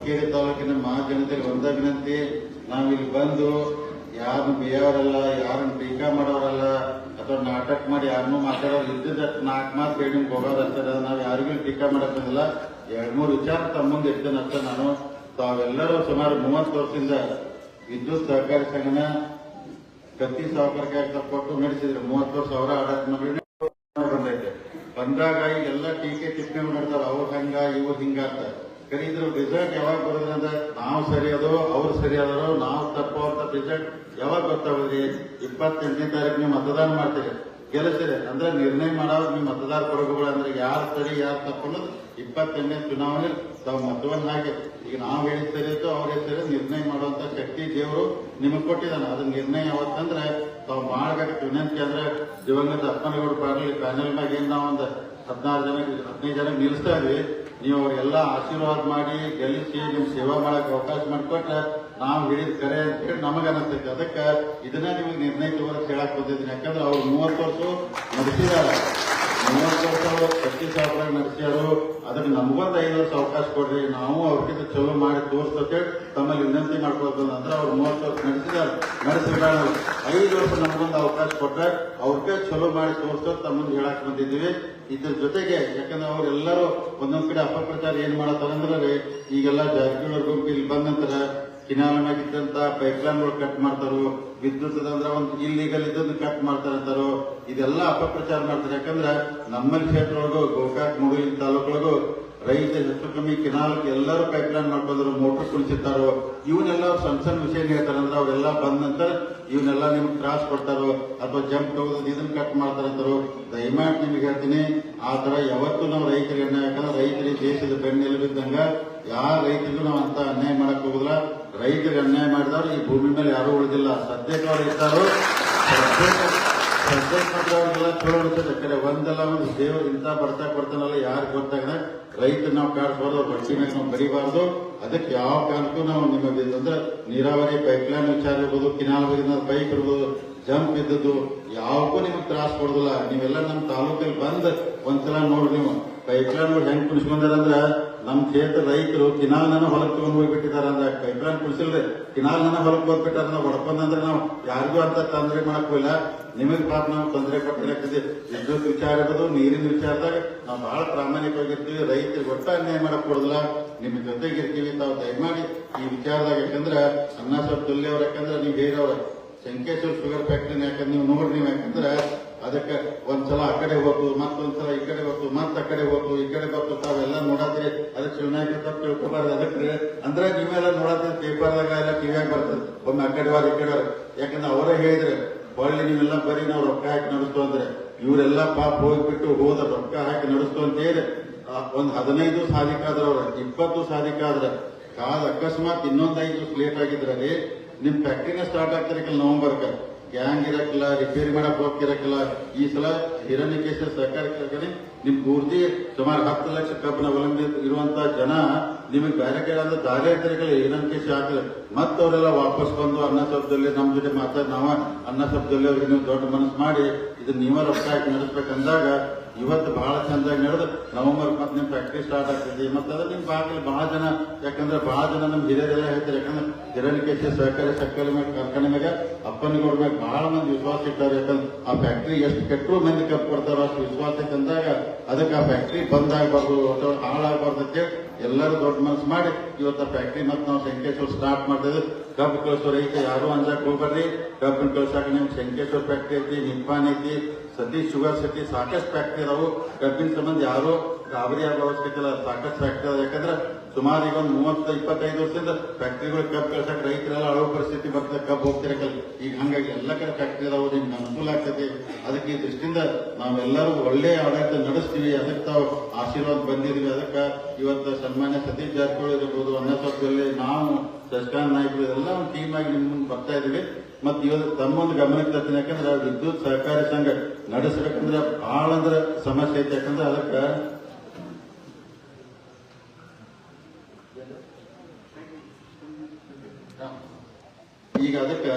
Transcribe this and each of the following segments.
ಕೇರಿ ತಾಲೂಕಿನ ಮಹಾಜನತೆಗೆ ಒಂದ ವಿನಂತಿ, ನಾವಿಲ್ಲಿ ಬಂದು ಯಾರನ್ನು ಬೇಯವರಲ್ಲ ಯಾರನ್ನು ಟೀಕಾ ಮಾಡೋರಲ್ಲ, ಅಥವಾ ನಾಟಕ ಮಾಡಿ ಯಾರನ್ನೂ ಮಾತಾಡೋರು ಇದ್ದಿದ್ದ ನಾಲ್ಕು ಮಾತು ಹೇಳಿ ನಿಮ್ಗೆ ಹೋಗೋದಷ್ಟೇ ನಾವು ಯಾರಿಗೂ ಟೀಕಾ ಮಾಡಕ್ಕಿಲ್ಲ ಎರಡು ಮೂರು ವಿಚಾರ ತಮ್ಮ ಮುಂದೆ ಇರ್ತೇನೆ ನಾನು. ತಾವೆಲ್ಲರೂ ಸುಮಾರು ಮೂವತ್ತು ವರ್ಷದಿಂದ ವಿದ್ಯುತ್ ಸಹಕಾರಿ ಸಂಘನ ಕತ್ತಿ ಸಹಕಾರಕ್ಕೆ ಕೊಟ್ಟು ನಡೆಸಿದ್ರು. ಮೂವತ್ತು ವರ್ಷ ಅವರ ಆಡಳಿತ ಮಾಡಿ ಬಂದಾಗ ಎಲ್ಲ ಟೀಕೆ ಟಿಪ್ಪಣಿ ಮಾಡ್ತಾರ ಅವ್ರು ಹಂಗ, ಇವ್ರು ಹಿಂಗ ಅಂತ. ಕರೆ ಇದ್ರ ರಿಸಲ್ಟ್ ಯಾವಾಗ ಬರೋದ್ರಿ ಅಂದ್ರೆ ನಾವು ಸರಿ ಅದೋ, ಅವ್ರು ಸರಿ ಅದರೋ ನಾವು ತಪ್ಪು ಅಂತ ರಿಸಲ್ಟ್ ಯಾವಾಗ ಗೊತ್ತಾಗೋದ್ರಿ ಇಪ್ಪತ್ತೆಂಟನೇ ತಾರೀಕು ನೀವು ಮತದಾನ ಮಾಡ್ತೀರಿ ಗೆಲ್ಲಿಸಿರಿ ಅಂದ್ರೆ ನಿರ್ಣಯ ಮಾಡೋದು ನೀವು ಮತದಾರ ಕೊಡಗುಗಳು ಅಂದ್ರೆ ಯಾರು ಸರಿ, ಯಾರು ತಪ್ಪು ಅನ್ನೋದು ಇಪ್ಪತ್ತೆಂಟನೇ ಚುನಾವಣೆ ತಾವು ಮತವನ್ನ ಹಾಕಿ. ಈಗ ನಾವು ಹೇಳಿದ ಸರಿ ಅವ್ರು ಸರಿ ನಿರ್ಣಯ ಮಾಡುವಂತ ಶಕ್ತಿ ದೇವರು ನಿಮಗೆ ಕೊಟ್ಟಿದ್ದಾನೆ. ಅದು ನಿರ್ಣಯ ಯಾವತ್ತಂದ್ರೆ ತಾವು ಮಾಡಬೇಕು. ವಿನಂತಿ ಅಂದ್ರೆ ದಿವಂಗತ ಅಪ್ಪನಗೌಡ ಪಾಟೀಲ್ ಪ್ಯಾನೆಲ್ ಮ್ಯಾಗ ಏನ್ ನಾವು ಒಂದು ಹದಿನಾರು ಜನ, ಹದಿನೈದು ಜನ ನಿಲ್ಲಿಸ್ತಾ ಇದ್ವಿ. ನೀವು ಅವ್ರಿಗೆಲ್ಲ ಆಶೀರ್ವಾದ ಮಾಡಿ ಗೆಲ್ಲಿಸಿ ನಿಮ್ ಸೇವಾ ಮಾಡಕ್ ಅವಕಾಶ ಮಾಡಿಕೊಟ್ರೆ ನಾವು ಹೇಳಿದ ಕರೆ ಅಂತ ಹೇಳಿ ನಮಗ ಅನಸ್ತೈತಿ ಅದಕ್ಕೆ ಇದನ್ನ ನಿಮಗೆ ನಿರ್ಣಯ ತಗೋರಕ್ ಹೇಳಕ್ ಬಂದಿದ್ದೀನಿ. ಯಾಕಂದ್ರೆ ಅವ್ರು ಮೂವತ್ತು ವರ್ಷ ನಡೆಸಿದಾರೆ ಮೂವತ್ತು ವರ್ಷ ಪ್ರತಿ ಸಾವಿರ ನಡೆಸ್ಯಾರು. ಅದಕ್ಕೆ ನಮಗೊಂದು ಐದು ವರ್ಷ ಅವಕಾಶ ಕೊಡ್ರಿ. ನಾವು ಅವ್ರಿಗಿಂತ ಚಲೋ ಮಾಡಿ ತೋರಿಸ್ತೇವೆ ತಮ್ಮಲ್ಲಿ ವಿನಂತಿ ಮಾಡ್ಕೊಳ್ತೇವೆ ಅಂದ್ರೆ ಅವ್ರು ಮೂವತ್ತು ವರ್ಷ ನಡೆಸಿದಾರೆ ನಡೆಸಿದಾರ ಐದು ವರ್ಷ ನಮಗೊಂದು ಅವಕಾಶ ಕೊಟ್ರೆ ಅವ್ರಿಗೆ ಚಲೋ ಮಾಡಿ ತೋರಿಸ್ತೇವೆ ತಮ್ಮನ್ನು ಹೇಳಕ್ ಬಂದಿದ್ದೀವಿ. ಇದ್ರ ಜೊತೆಗೆ ಯಾಕಂದ್ರೆ ಅವರೆಲ್ಲರೂ ಒಂದೊಂದು ಕಡೆ ಅಪಪ್ರಚಾರ ಏನು ಮಾಡತ್ತಾರ ಅಂದ್ರೆ ಈಗೆಲ್ಲ ಜಾರಕಿಹೊಳಿ ಗುಂಪು ಇಲ್ಲಿ ಬಂದಂತರ ಕಿನಾಲ ಮ್ಯಾಗಿದ್ದಂತ ಪೈಪ್ಲೈನ್ಗಳು ಕಟ್ ಮಾಡ್ತಾರೋ. ವಿದ್ಯುತ್ ಅಂದ್ರೆ ಒಂದು ಇಲ್ಲಿಗಲ್ ಇದ್ದದ್ದು ಕಟ್ ಮಾಡ್ತಾರೆ ಅಂತಾರೋ, ಇದೆಲ್ಲ ಅಪಪ್ರಚಾರ ಮಾಡ್ತಾರೆ. ಯಾಕಂದ್ರೆ ನಮ್ಮ ಕ್ಷೇತ್ರ ಒಳಗು ಗೋಕಾಕ್ ಮುಗುಲಿ ತಾಲೂಕೊಳಗು ರೈತ ಹೆಚ್ಚು ಕಮ್ಮಿ ಕಿನಾಲ್ಕ್ ಎಲ್ಲರೂ ಪೈಪ್ಲೈನ್ ಮಾಡ್ಕೊಂಡ್ರು ಮೋಟರ್ ಕುಳಿಸಿರ್ತಾರೋ ಇವನ್ನೆಲ್ಲ ಸಣ್ಣ ಸಣ್ಣ ವಿಷಯ ಹೇಳ್ತಾರಂದ್ರೆ ಅವರೆಲ್ಲ ಬಂದ ನಂತರ ಇವನ್ನೆಲ್ಲ ನಿಮ್ಗೆ ಕ್ರಾಸ್ ಕೊಡ್ತಾರೋ, ಅಥವಾ ಜಂಪ್ ತಗೋದ್ ಇದನ್ನ ಕಟ್ ಮಾಡ್ತಾರಂತಾರೋ ದಯಮಾಡಿ ನಿಮ್ಗೆ ಹೇಳ್ತೀನಿ, ಆ ತರ ಯಾವತ್ತೂ ನಾವು ರೈತರಿಗೆ ಅನ್ಯಾಯ ಯಾಕಂದ್ರೆ ರೈತರಿಗೆ ದೇಶದ ಬೆನ್ನೆಲುಬಿದ್ದಂಗ ಯಾವ ರೈತರಿಗೂ ನಾವು ಅಂತ ಅನ್ಯಾಯ ಮಾಡಕ್ ಹೋಗುದಿಲ್ಲ. ರೈತರಿಗೆ ಅನ್ಯಾಯ ಮಾಡಿದವ್ರು ಈ ಭೂಮಿ ಮೇಲೆ ಯಾರೂ ಉಳಿದಿಲ್ಲ. ಸದ್ಯಕ್ಕೆ ಅವ್ರು ಪ್ರತ್ಯೇಕವಾಗಿಲ್ಲ ಚಲೋ ಕರೆ ಒಂದಲ್ಲ ಒಂದು ದೇವರು ಇಂತ ಬರ್ತಾ ಬರ್ತಾನಲ್ಲ, ಯಾರು ಗೊತ್ತಾಗ ರೈತ ನಾವು ಕಾಡ್ಬಾರ್ದು ಬಡ್ಡಿ ಮೇಲೆ ನಾವು ಬರಿಬಾರ್ದು. ಅದಕ್ಕೆ ಯಾವ ಕಾರಣಕ್ಕೂ ನಾವು ನಿಮಗೆ ಅಂದ್ರೆ ನೀರಾವರಿ ಪೈಪ್ಲೈನ್ ವಿಚಾರ ಇರ್ಬೋದು ಕಿನಾಲ್ ಪೈಪ್ ಇರ್ಬೋದು ಜಂಪ್ ಇದ್ದದ್ದು ಯಾವಕ್ಕೂ ನಿಮಗೆ ತ್ರಾಸ ಕೊಡೋದಿಲ್ಲ. ನೀವೆಲ್ಲ ನಮ್ಮ ತಾಲೂಕಲ್ಲಿ ಬಂದ್ ಒಂದ್ಸಲ ನೋಡಿ ನೀವು. ಪೈಪ್ಲೈನ್ ಹೆಂಗ್ ಕುಣಿಸ್ಕೊಂಡಾರಂದ್ರ ನಮ್ ಕ್ಷೇತ್ರ ರೈತರು ಕಿನಾಲ್ ನನ್ನ ಹೊಲಕ್ಕೆ ತಗೊಂಡ್ ಹೋಗ್ಬಿಟ್ಟಿದಾರ ಅಂದ್ರೆ ಪೈಪ್ಲೈನ್ ಕುಡಿಸಿಲ್ರಿ ಕಿನಾಲ್ ನನ್ನ ಹೊಲಕ್ಕೆ ಹೋಗ್ಬಿಟ್ಟಾರ ನಾವು ಹೊಡ್ಕೊಂಡ್ರೆ ನಾವು ಯಾರಿಗೂ ಅಂತ ತೊಂದರೆ ಇಲ್ಲ. ನಿಮಗೆ ಪಾಪ ನಾವು ತೊಂದರೆ ಕೊಟ್ಟಿರಕ್ತೀವಿ ವಿದ್ಯುತ್ ವಿಚಾರ ಇರೋದು, ನೀರಿನ ವಿಚಾರದಾಗ ನಾವು ಬಹಳ ಪ್ರಾಮಾಣಿಕವಾಗಿರ್ತೀವಿ. ರೈತರಿಗೆ ಒಟ್ಟ ಅನ್ಯಾಯ ಮಾಡಕ್ ಕೊಡುದಿಲ್ಲ ನಿಮ್ಮ ಜೊತೆಗೆ ಇರ್ತೀವಿ ತಾವು ದಯಮಾಡಿ ಈ ವಿಚಾರದಾಗ ಯಾಕಂದ್ರೆ ಅನ್ನ ಸ್ವಲ್ಪ ತುಲ್ಯ ಅವ್ರ ಯಾಕಂದ್ರೆ ನೀವು ಹೇಳವ್ರ ಶಂಕೇಶ್ವರ ಶುಗರ್ ಫ್ಯಾಕ್ಟ್ರಿನ ಯಾಕಂದ್ರೆ ನೀವು ನೋಡ್ರಿ ನೀವು ಯಾಕಂದ್ರೆ ಅದಕ್ಕೆ ಒಂದ್ಸಲ ಆ ಕಡೆ ಹೋಗ್ತು ಮತ್ತೊಂದ್ಸಲ ಈ ಕಡೆ ಹೋಗ್ತು ಮತ್ತ ಆ ಕಡೆ ಹೋಗ್ತು ಈ ಕಡೆ ಬರ್ತು ತಾವೆಲ್ಲ ನೋಡಾದ್ರಿ, ಅದಕ್ಕೆ ಶಿವನಾಯಕ ತಪ್ಪು ತಿಳ್ಕೊಬಾರ್ದು ಅದಕ್ಕೆ. ಅಂದ್ರೆ ನೀವೆಲ್ಲ ನೋಡತ್ರಿ ಪೇಪರ್ದಾಗ ಎಲ್ಲ ಟಿವಿಯಾಗ ಬರ್ತದೆ. ಒಮ್ಮೆ ಆ ಕಡೆ ಈ ಕಡೆ ಯಾಕಂದ್ರೆ ಅವರೇ ಹೇಳಿದ್ರೆ, ಹೊಳ್ಳಿ ನೀವೆಲ್ಲ ಬರೀ ನಾವು ರೊಕ್ಕ ಹಾಕಿ ನಡೆಸ್ತು ಅಂದ್ರೆ ಇವರೆಲ್ಲ ಪಾಪ ಹೋಗ್ಬಿಟ್ಟು ಹೋದ ರೊಕ್ಕ ಹಾಕಿ ನಡೆಸ್ತು ಅಂತ ಹೇಳಿ ಒಂದ್ ಹದಿನೈದು ಸಾಧಿಕಾದ್ರ ಅವ್ರ, ಇಪ್ಪತ್ತು ಸಾಧಿಕಾದ್ರ ಕಾದ ಅಕಸ್ಮಾತ್ ಇನ್ನೊಂದ್ ಐದು ದಿವಸ ಲೇಟ್ ಆಗಿದ್ರಲ್ಲಿ ನಿಮ್ ಫ್ಯಾಕ್ಟ್ರಿನ ಸ್ಟಾರ್ಟ್ ಆಗ್ತಿರಕಿಲ್ಲ ನವೆಂಬರ್ಗೆ ಗ್ಯಾಂಗ್ ಇರಕ್ಕಿಲ್ಲ ರಿಪೇರಿ ಮಾಡಕ್ ಹೋಗ್ತಿರಕ್ಕಿಲ್ಲ. ಈ ಸಲ ಹಿರಣ್ಯಕೇಶ ಸರ್ಕಾರ ನಿಮ್ ಪೂರ್ತಿ ಸುಮಾರು ಹತ್ತು ಲಕ್ಷ ಕಬ್ಬನ ಅವಲಂಬಿ ಇರುವಂತ ಜನ ನಿಮಗೆ ಬೇರೆ ಕಡೆ ಅಂದ್ರೆ ದಾರಿ ಇರ್ತಿರಕಿಲ್ಲ ಹಿರಣ್ಯಕೇಶ ಹಾಕಲಿ ಮತ್ತವರೆಲ್ಲ ವಾಪಸ್ ಬಂದು ಅನ್ನ ಶಬ್ದದಲ್ಲಿ ನಮ್ ಜೊತೆ ಮಾತಾಡಿ, ನಾವ ಅನ್ನ ಅವ್ರಿಗೆ ನೀವು ದೊಡ್ಡ ಮನಸ್ಸು ಮಾಡಿ, ಇದನ್ನ ನೀವ ರೊಕ್ಕ ಹಾಕಿ ನಡೆಸ್ಬೇಕಂದಾಗ ಇವತ್ತು ಬಹಳ ಚಂದಾಗಿ ನಡೆದು ನವೆಂಬರ್ ಮತ್ತೆ ನಿಮ್ ಫ್ಯಾಕ್ಟ್ರಿ ಸ್ಟಾರ್ಟ್ ಆಗ್ತದೆ. ಮತ್ತೆ ಅದ್ರ ನಿಮ್ ಬಹಳ ಬಹಳ ಜನ, ಯಾಕಂದ್ರೆ ಬಹಳ ಜನ ನಮ್ ಹಿರಿಯರೆಲ್ಲ ಹೇಳ್ತಾರೆ, ಯಾಕಂದ್ರೆ ಹಿರಣ್ಯಕೇಶ ಸಹಕಾರಿ ಸಕ್ಕರೆ ಮೇಲೆ ಕಾರ್ಖಾನೆ ಮೇಲೆ ಅಪ್ಪನಿಗೆ ಮೇಲೆ ಬಹಳ ಮಂದಿ ವಿಶ್ವಾಸ ಇಟ್ಟಾರೆ, ಯಾಕಂದ್ರೆ ಆ ಫ್ಯಾಕ್ಟ್ರಿ ಎಷ್ಟು ಕೆಟ್ಟರು ಮಂದಿ ಕಪ್ ಕೊಡ್ತಾರೋ ಅಷ್ಟು ವಿಶ್ವಾಸ ತಂದಾಗ ಅದಕ್ಕೆ ಆ ಫ್ಯಾಕ್ಟ್ರಿ ಬಂದ್ ಆಗ್ಬಾರ್ದು ಹಾಳಾಗಬಾರ್ದು ಅಂತೇಳಿ ಎಲ್ಲರೂ ದೊಡ್ಡ ಮನಸ್ಸು ಮಾಡಿ ಇವತ್ತು ಆ ಫ್ಯಾಕ್ಟ್ರಿ ಮತ್ತೆ ನಾವು ಸಂಕೇಶ್ವರ ಸ್ಟಾರ್ಟ್ ಮಾಡ್ತಿದ್ವಿ ಕಬ್ಬು ಕಳಿಸೋ ರೈತ ಯಾರು ಅಂಜಾಕ್ ಹೋಗ್ಬರ್ರಿ ಕಬ್ಬಿನ ಕಳ್ಸಾಕ ನಿಮ್ ಸಂಕೇಶ್ವರ ಫ್ಯಾಕ್ಟ್ರಿ ಐತಿ ನಿಪ್ಪಾನ್ ಐತಿ. ಸತೀಶ್ ಶುಗರ್ ಸಿಟಿ ಸಾಕಷ್ಟು ಫ್ಯಾಕ್ಟ್ರಿ ಅದಾವು. ಕಬ್ಬಿನ ಸಂಬಂಧ ಯಾರು? ಗಾಬರಿ ಆಗೋ ಅವಶ್ಯಕತೆ ಇಲ್ಲ. ಸಾಕಷ್ಟು ಫ್ಯಾಕ್ಟ್ರಿ ಅದಾವ. ಯಾಕಂದ್ರೆ ಸುಮಾರು ಈಗ ಒಂದು ಮೂವತ್ತು, ಇಪ್ಪತ್ತೈದು ವರ್ಷದಿಂದ ಫ್ಯಾಕ್ಟ್ರಿಗಳು ಕಬ್ಬು ಕಳ್ಸಕ್ಕೆ ರೈತರೆಲ್ಲ ಅಳವ ಪರಿಸ್ಥಿತಿ ಬರ್ತದೆ ಕಬ್ಬು ಹೋಗ್ತಿರಕಲ್ಲ ಈಗ ಹಂಗಾಗಿ ಎಲ್ಲ ಕಡೆ ಫ್ಯಾಕ್ಟ್ರಿ ಅದಾವ, ನಿಮ್ಗೆ ಅನುಕೂಲ ಆಗ್ತದೆ. ಅದಕ್ಕೆ ಈ ದೃಷ್ಟಿಯಿಂದ ನಾವೆಲ್ಲರೂ ಒಳ್ಳೆಯ ಆಡಳಿತ ನಡೆಸ್ತೀವಿ. ಅದಕ್ಕೆ ತಾವು ಆಶೀರ್ವಾದ ಬಂದಿದ್ದೀವಿ. ಅದಕ್ಕೆ ಇವತ್ತು ಸನ್ಮಾನ್ಯ ಸತೀಶ್ ಜಾರಕಿಹೊಳಿ ಇರ್ಬೋದು ಅನ್ನಸತ್ವದಲ್ಲಿ ನಾವು ಶಶಿಕಾಂತ್ ನಾಯ್ಕರು ಎಲ್ಲ ಒಂದು ಟೀಮ್ ಆಗಿ ನಿಮ್ಮ ಮುಂದೆ ಬರ್ತಾ ಇದ್ದೀವಿ. ಮತ್ತೆ ಇವತ್ತು ತಮ್ಮೊಂದು ಗಮನಕ್ಕೆ ತರ್ತೀನಿ. ಯಾಕಂದ್ರೆ ವಿದ್ಯುತ್ ಸಹಕಾರಿ ಸಂಘ ನಡೆಸಬೇಕಂದ್ರೆ ಬಹಳ ಅಂದ್ರೆ ಸಮಸ್ಯೆ ಐತೆ. ಯಾಕಂದ್ರೆ ಅದಕ್ಕೆ ಈಗ ಅದಕ್ಕೆ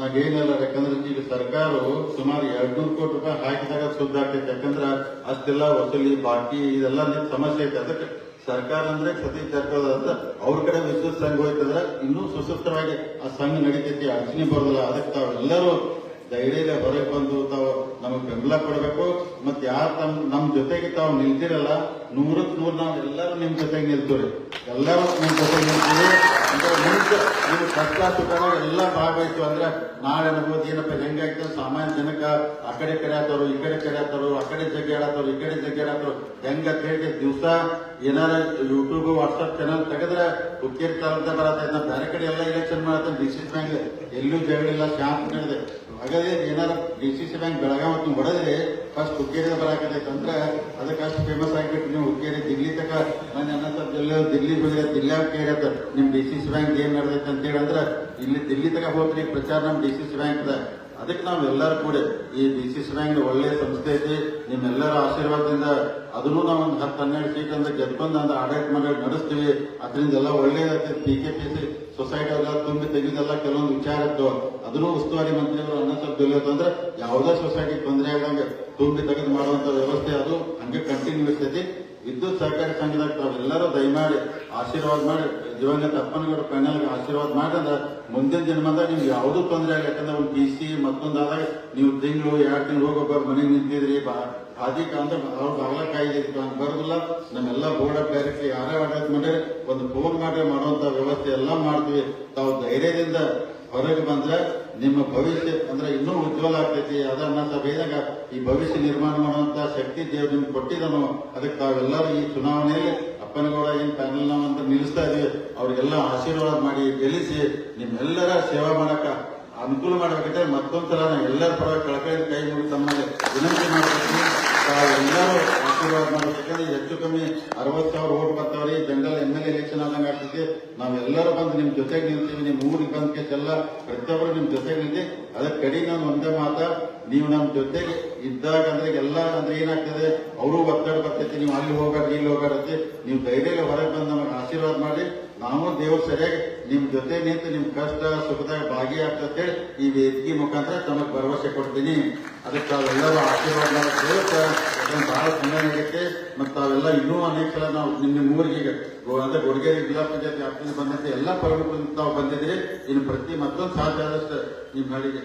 ನಾವೇನಲ್ಲ ಯಾಕಂದ್ರೆ ಈಗ ಸರ್ಕಾರವು ಸುಮಾರು ಎರಡ್ನೂರು ಕೋಟಿ ರೂಪಾಯಿ ಹಾಕಿದಾಗ ಸುದ್ದ ಆಗ್ತೈತೆ. ಯಾಕಂದ್ರೆ ಅಷ್ಟೆಲ್ಲ ವಸೂಲಿ, ಬಾಕಿ ಇದೆಲ್ಲ ನಿಮ್ ಸಮಸ್ಯೆ ಐತೆ. ಅದಕ್ಕೆ ಸರ್ಕಾರ ಅಂದ್ರೆ ಸತಿ ಜಾರಕಿಹೊಳಿ ಅಂತ ಅವ್ರ ಕಡೆ ವಿಶ್ವಾಸ ಸಂಘ ಹೋಯ್ತಂದ್ರೆ ಇನ್ನೂ ಸುಸೂತ್ರವಾಗಿ ಆ ಸಂಘ ನಡೀತೈತಿ ಅಡಚಣೆ ಬರೋದಿಲ್ಲ. ಅದಕ್ಕೆ ತಾವೆಲ್ಲರೂ ಧೈರ್ಯದ ಹೊರಗೆ ಬಂದು ತಾವು ನಮಗೆ ಬೆಂಬಲ ಕೊಡಬೇಕು. ಮತ್ತೆ ಯಾರು ತಮ್ಮ ನಮ್ಮ ಜೊತೆಗೆ ತಾವು ನಿಲ್ತಿರಲ್ಲ ನೂರಕ್ಕೆ ನೂರು ನಾವು ಎಲ್ಲರೂ ನಿಮ್ಮ ಜೊತೆಗೆ ನಿಲ್ತೀವಿ ಎಲ್ಲರೂ ನಿಮ್ಮ ಜೊತೆಗೆ ನಿಲ್ತೀವಿ. ನೀವು ಕಷ್ಟ ಸುಖದಾಗ ಎಲ್ಲ ಭಾಗವಹಿಸು ಅಂದ್ರೆ ನಾಳೆ ಅನ್ಬೋದು ಏನಪ್ಪ ಹೆಂಗಾಗ್ತದೆ ಸಾಮಾನ್ಯ ಜನಕ್ಕೆ ಆ ಕಡೆ ಕಡೆ ಆತವ್ರು ಈ ಕಡೆ ಕಡೆ ಆತವ್ರು ಆ ಕಡೆ ಜಗ್ಗೆ ಈ ಕಡೆ ಜಗ್ಗೆ ಆಡತ್ತವ್ರು ಹೆಂಗ ಹೇಳಿ ದಿವಸ ಏನಾರ ಯೂಟ್ಯೂಬ್ ವಾಟ್ಸ್ಆಪ್ ಚಾನಲ್ ತೆಗೆದ್ರೆ ಹುಕ್ಕೇರಿ ಅಂತ ಬರತ್ತೆ ಬೇರೆ ಕಡೆ ಎಲ್ಲ ಇಲೆಕ್ಷನ್ ಮಾಡತ್ತೆ. ಡಿ ಸಿ ಬ್ಯಾಂಕ್ ಎಲ್ಲೂ ಜಗಳಿಲ್ಲ ಶಾಂತ ನಡೆದೆ ಹಾಗಾದ್ರೆ ಏನಾರ D C C bank Belagavi ಹೊಡೆದ್ರೆ ಫಸ್ಟ್ ಬರಾಕತೈತೆ ಅಂದ್ರೆ ಅದಕ್ಕೆ ಅಷ್ಟು ಫೇಮಸ್ ಆಗಿಬಿಟ್ಟು ನೀವು ಹುಕ್ಕೇರಿ ದಿಲ್ಲಿ ತಕ ನಾನು ಸರ್ ಜಿಲ್ಲೆ ದಿಲ್ಲಿ ಹೋದ್ರೆ ದಿಲ್ಲಿ ಕೇಳತ್ತ ನಿಮ್ ಡಿ ಸಿ ಸಿ ಬ್ಯಾಂಕ್ ಏನ್ ನಡೆದೈತೆ ಅಂತ ಹೇಳಿ ಅಂದ್ರೆ ಇಲ್ಲಿ ದಿಲ್ಲಿ ತಕ ಹೋಗ್ರಿ ಪ್ರಚಾರ ನಮ್ ಡಿ ಸಿ ಸಿ ಬ್ಯಾಂಕ್ ಅದಕ್ಕೆ ನಾವು ಎಲ್ಲರೂ ಕೂಡ ಈ ಡಿ ಸಿ ಬ್ಯಾಂಕ್ ಒಳ್ಳೆ ಸಂಸ್ಥೆ ಐತಿ. ನಿಮ್ಮೆಲ್ಲರ ಆಶೀರ್ವಾದದಿಂದ ಅದನ್ನು ನಾವು ಒಂದು ಹತ್ತು ಹನ್ನೆರಡು ಸೀಟ್ ಅಂದ್ರೆ ಗೆದ್ಕೊಂಡು ಅಂದ್ರೆ ಆಡಳಿತ ಮಂಡಳಿ ನಡೆಸ್ತೀವಿ. ಅದರಿಂದ ಎಲ್ಲ ಒಳ್ಳೇದಾಗ್ತದೆ P K P C society ಎಲ್ಲ ತುಂಬಿ ತೆಗೆದೆಲ್ಲ ಕೆಲವೊಂದು ವಿಚಾರ ಇತ್ತು. ಅದನ್ನು ಉಸ್ತುವಾರಿ ಮಂತ್ರಿಗಳು, ಅನ್ನ ಸ್ವಲ್ಪ ಅಂದ್ರೆ ಯಾವುದೇ ಸೊಸೈಟಿಗೆ ತೊಂದರೆ ಆಗಂಗೆ ತುಂಬಿ ತೆಗೆದು ಮಾಡುವಂತ ವ್ಯವಸ್ಥೆ ಅದು ಹಂಗೆ ಕಂಟಿನ್ಯೂ ಇರ್ತೈತಿ ವಿದ್ಯುತ್ ಸಹಕಾರಿ ಸಂಘದಾಗ ತಾವೆಲ್ಲರೂ ದಯಮಾಡಿ ಆಶೀರ್ವಾದ ಮಾಡಿ, ದಿವಂಗತ ಅಪ್ಪನಗೌಡ ಪ್ಯಾನಲ್ಗೆ ಆಶೀರ್ವಾದ ಮಾಡಿದ್ರೆ ಮುಂದಿನ ಜನ್ಮದಾಗ ನಿಮ್ಗೆ ಯಾವುದೂ ತೊಂದರೆ ಆಗಲ್ಲ. ಯಾಕಂದ್ರೆ ಒಂದು ಟಿ ಸಿ ಮತ್ತೊಂದಾದಾಗ ನೀವು ತಿಂಗಳು, ಎರಡು ತಿಂಗಳು ಹೋಗೋಬ್ಬರು ಮನೆಗೆ ನಿಂತಿದ್ರಿ, ಬಾ ಹಾದಿಕ ಅಂದ್ರೆ ಅವ್ರು ಬಾಗ್ಲ ಕಾಯ್ದಿತ್ತು ಹಂಗೆ ಬರೋದಿಲ್ಲ. ನಮ್ಮೆಲ್ಲ ಬೋರ್ಡ್ ಆಫ್ ಡೈರೆಕ್ಟರ್ ಯಾರೇ ಆಡಳಿತ ಮಾಡಿದ್ರೆ ಒಂದು ಫೋನ್ ಮಾಡಿ ಮಾಡುವಂತ ವ್ಯವಸ್ಥೆ ಎಲ್ಲ ಮಾಡ್ತೀವಿ. ತಾವು ಧೈರ್ಯದಿಂದ ಹೊರಗೆ ಬಂದ್ರೆ ನಿಮ್ಮ ಭವಿಷ್ಯ ಅಂದ್ರೆ ಇನ್ನೂ ಉಜ್ವಲ ಆಗ್ತೈತಿ, ಅದನ್ನ ಸಭೆಯಾಗ ಈ ಭವಿಷ್ಯ ನಿರ್ಮಾಣ ಮಾಡುವಂತ ಶಕ್ತಿ ದೇವ್ರು ನಿಮ್ಗೆ ಕೊಟ್ಟಿದನು ಅದಕ್ಕೆ ತಾವೆಲ್ಲರೂ ಈ ಚುನಾವಣೆಯಲ್ಲಿ ಅಪ್ಪನಗೌಡ ಏನ್ ನಾವು ಅಂತ ನಿಲ್ಲಿಸ್ತಾ ಇದೀವಿ, ಅವ್ರಿಗೆಲ್ಲ ಆಶೀರ್ವಾದ ಮಾಡಿ ಗೆಲ್ಲಿಸಿ ನಿಮ್ಮೆಲ್ಲರ ಸೇವಾ ಮಾಡಕ ಅನುಕೂಲ ಮಾಡಬೇಕಂದ್ರೆ ಮತ್ತೊಂದ್ಸಲ ನಾವು ಎಲ್ಲರ ಪರವಾಗಿ ಕಳಕಳಿ ಕೈ ಮುಗಿ ತಮ್ಮಲ್ಲಿ ವಿನಂತಿ ತಾವೆಲ್ಲರೂ ಆಶೀರ್ವಾದ ಮಾಡ್ಬೇಕಂದ್ರೆ ಹೆಚ್ಚು ಕಮ್ಮಿ ಅರವತ್ತು ಸಾವಿರ ಓಟ್ ಬರ್ತಾವ್ರಿ. ಬೆಂಗಾಲ್ ಎಂ ಎಲ್ ಎಲೆಕ್ಷನ್ ಆದಂಗೆ ಆಗ್ತೈತಿ. ನಾವೆಲ್ಲರೂ ಬಂದು ನಿಮ್ಮ ಜೊತೆಗೆ ನಿಲ್ತೀವಿ. ನಿಮ್ ಊರಿಗೆ ಬಂದ ಎಲ್ಲ ಪ್ರತಿಯೊಬ್ಬರು ನಿಮ್ಮ ಜೊತೆಗೆ ನಿಲ್ತಿ ಅದಕ್ಕೆ ಕಡಿ ನಾನು ಒಂದೇ ಮಾತ. ನೀವು ನಮ್ಮ ಜೊತೆಗೆ ಇದ್ದಾಗ ಅಂದ್ರೆ ಎಲ್ಲ ಅಂದ್ರೆ ಏನಾಗ್ತದೆ? ಅವರು ಒತ್ತಡ ಬರ್ತೈತಿ. ನೀವು ಅಲ್ಲಿ ಹೋಗ್ಬೇಡ್ರಿ, ಇಲ್ಲಿ ಹೋಗ್ಬೇಡ್ರಿ ನೀವು ಧೈರ್ಯ ಹೊರಗೆ ಬಂದು ನಮಗೆ ಆಶೀರ್ವಾದ ಮಾಡಿ. ನಾವು ದೇವ್ರು ಸರಿಯಾಗಿ ನಿಮ್ ಜೊತೆ ನಿಂತು ನಿಮ್ ಕಷ್ಟ, ಸುಖದಾಗ ಭಾಗಿಯಾಗ್ತದೆ ಈ ವೇದಿಕೆ ಮುಖಾಂತರ ತಮಗೆ ಭರವಸೆ ಕೊಡ್ತೀನಿ. ಅದಕ್ಕೆ ತಾವೆಲ್ಲರೂ ಆಶೀರ್ವಾದ ಯಾಕಂದ್ರೆ ಬಹಳ ಆಗೈತೆ ಮತ್ತು ತಾವೆಲ್ಲ ಇನ್ನೂ ಅನೇಕ ಸಲ ನಾವು ನಿಮ್ಮ ಮೂರಿಗೆ ಅಂದ್ರೆ ಗೊಡಗೇರಿ ಜಿಲ್ಲಾ ಪಂಚಾಯತ್ ವ್ಯಾಪ್ತಿ ಬಂದಂತೆ ಎಲ್ಲ ಪ್ರಮುಖರು ತಾವು ಬಂದಿದ್ರಿ ಇನ್ನು ಪ್ರತಿ ಮತ್ತೊಂದು ಸಾಧ್ಯ ಆದಷ್ಟು ನಿಮ್ಮ ಹಳ್ಳಿಗೆ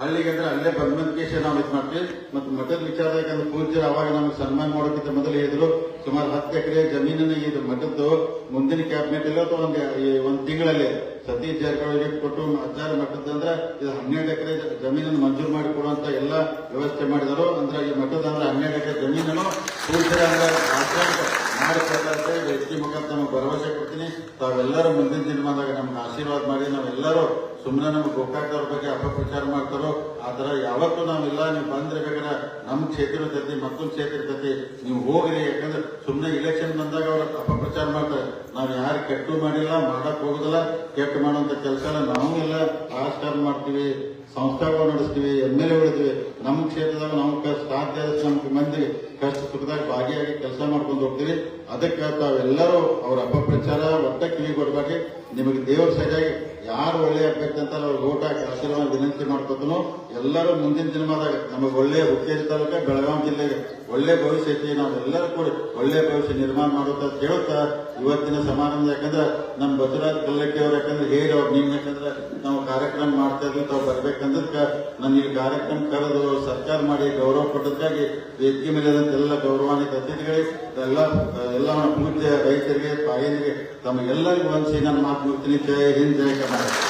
ಹಳ್ಳಿಗೆ ಅಂದ್ರೆ ಅಲ್ಲೇ ಬಂದ್ಮೇಲೆ ನಾವು ಇದು ಮಾಡ್ತೀವಿ. ಮತ್ತು ಮಠದ ವಿಚಾರದಾಗ ಪೂಜ್ಯರು ಅವಾಗ ನಮ್ಗೆ ಸನ್ಮಾನ ಮಾಡೋಕ್ಕಿಂತ ಮೊದಲು ಹೇಳಿದ್ರು, ಸುಮಾರು ಹತ್ತು ಎಕರೆ ಜಮೀನನ್ನ ಇದು ಮಠದ್ದು ಮುಂದಿನ ಕ್ಯಾಬಿನೆಟ್ ಇಲ್ಲ ಅಥವಾ ಒಂದು ಒಂದು ತಿಂಗಳಲ್ಲಿ ಸತೀಶ್ ಜಾರಕಿಹೊಳಿ ಕೊಟ್ಟು ಹಜಾರ್ ಮಠದ ಅಂದ್ರೆ ಇದು ಹನ್ನೆರಡು ಎಕರೆ ಜಮೀನನ್ನು ಮಂಜೂರು ಮಾಡಿ ಕೊಡುವಂತ ಎಲ್ಲ ವ್ಯವಸ್ಥೆ ಮಾಡಿದರು. ಅಂದ್ರೆ ಈ ಮಠದ ಅಂದ್ರೆ ಹನ್ನೆರಡು ಎಕರೆ ಜಮೀನನ್ನು ಪೂಜ್ಯರ ಮಾಡಿಕೊಡ್ತಾರೆ ವ್ಯಕ್ತಿ ಮುಖಾಂತರ ಭರವಸೆ ಕೊಡ್ತೀನಿ. ತಾವೆಲ್ಲರೂ ಮುಂದಿನ ದಿನಮಾನದಾಗ ನಮ್ಗೆ ಆಶೀರ್ವಾದ ಮಾಡಿ. ನಾವೆಲ್ಲರೂ ಸುಮ್ಮನೆ ನಮ್ಗೆ ಗೋಕಾಕವ್ರ ಬಗ್ಗೆ ಅಪಪ್ರಚಾರ ಮಾಡ್ತಾರೋ, ಆ ಥರ ಯಾವತ್ತೂ ನಾವಿಲ್ಲ. ನೀವು ಬಂದಿರ್ಬೇಕಾದ್ರೆ ನಮ್ ಕ್ಷೇತ್ರ ಇರ್ತೈತಿ, ಮತ್ತೊಂದು ಕ್ಷೇತ್ರ ಇರ್ತೈತಿ, ನೀವು ಹೋಗ್ರಿ. ಯಾಕಂದ್ರೆ ಸುಮ್ಮನೆ ಇಲೆಕ್ಷನ್ ಬಂದಾಗ ಅವ್ರ ಅಪಪ್ರಚಾರ ಮಾಡ್ತಾರೆ. ನಾವು ಯಾರು ಕೆಟ್ಟು ಮಾಡಿಲ್ಲ, ಮಾಡಕ್ ಹೋಗುದಿಲ್ಲ. ಕೆಟ್ಟ ಮಾಡುವಂತ ಕೆಲಸ ನಾವು ಎಲ್ಲ ರಾಜಕಾರಣ ಮಾಡ್ತೀವಿ, ಸಂಸ್ಥೆಗಳು ನಡೆಸ್ತೀವಿ, ಎಂ ಎಲ್ ಎ ಹೊಡಿತೀವಿ ನಮ್ಮ ಕ್ಷೇತ್ರದಾಗ ನಾವು ಸಾಧ್ಯ ನಮ್ಮ ಮಂದಿ ಕಷ್ಟ ಸುಖದಾಗ ಭಾಗಿಯಾಗಿ ಕೆಲಸ ಮಾಡ್ಕೊಂಡು ಹೋಗ್ತೀವಿ. ಅದಕ್ಕೆ ತಾವೆಲ್ಲರೂ ಅವ್ರ ಅಪಪ್ರಚಾರ, ಒಟ್ಟ ಕಿವಿ ಕೊಡ್ಬೇಡಿ ನಿಮಗೆ ದೇವರು ಸರಿಯಾಗಿ ಯಾರು ಒಳ್ಳೆಯ ಅಂತ ಅವ್ರಿಗೆ ಓಟ್ ಹಾಕಿ ಆಶೀರ್ವಾದ ವಿನಂತಿ ಮಾಡ್ಕೊತನು ಎಲ್ಲರೂ ಮುಂದಿನ ದಿನಮಾದಾಗ ನಮಗೆ ಒಳ್ಳೆಯ ಹುಕ್ಕೇರಿ ತಾಲೂಕ ಬೆಳಗಾವಿ ಜಿಲ್ಲೆಗೆ. ಒಳ್ಳೆ ಭವಿಷ್ಯ ಐತಿ ನಾವೆಲ್ಲರೂ ಕೂಡ ಒಳ್ಳೆ ಭವಿಷ್ಯ ನಿರ್ಮಾಣ ಮಾಡುತ್ತ ಅಂತ ಹೇಳ್ತಾ ಇವತ್ತಿನ ಸಮಾರಂಭ. ಯಾಕಂದ್ರೆ ನಮ್ಮ ಬಸವರಾಜ್ ಕಲ್ಲಕ್ಕಿ ಅವ್ರು ಯಾಕಂದ್ರೆ ಹೇಳಿ ಅವ್ರು, ನೀವು ಯಾಕಂದ್ರೆ ನಾವು ಕಾರ್ಯಕ್ರಮ ಮಾಡ್ತಾ ಇದ್ವಿ, ತಾವು ಬರ್ಬೇಕಂದಕ್ಕ ನನ್ನ ಈ ಕಾರ್ಯಕ್ರಮ ಕರೆದು ಸರ್ಕಾರ ಮಾಡಿ ಗೌರವ ಕೊಟ್ಟದಕ್ಕಾಗಿ ವೇದಿಕೆ ಮೇಲೆ ಎಲ್ಲ ಗೌರವಾನ್ವಿತ ಅತಿಥಿಗಳಿಗೆ, ಎಲ್ಲ ಎಲ್ಲ ಪೂಜ್ಯ ರೈತರಿಗೆ, ತಾಯಂದಿರಿಗೆ ತಮಗೆಲ್ಲರಿಗೂ ವಂಚಿ ನನ್ನ ಮಾತು ಮುಗ್ತೀನಿ. ಜಯ ಹಿಂದ್ ಜಯ ಕರ್ನಾಟಕ.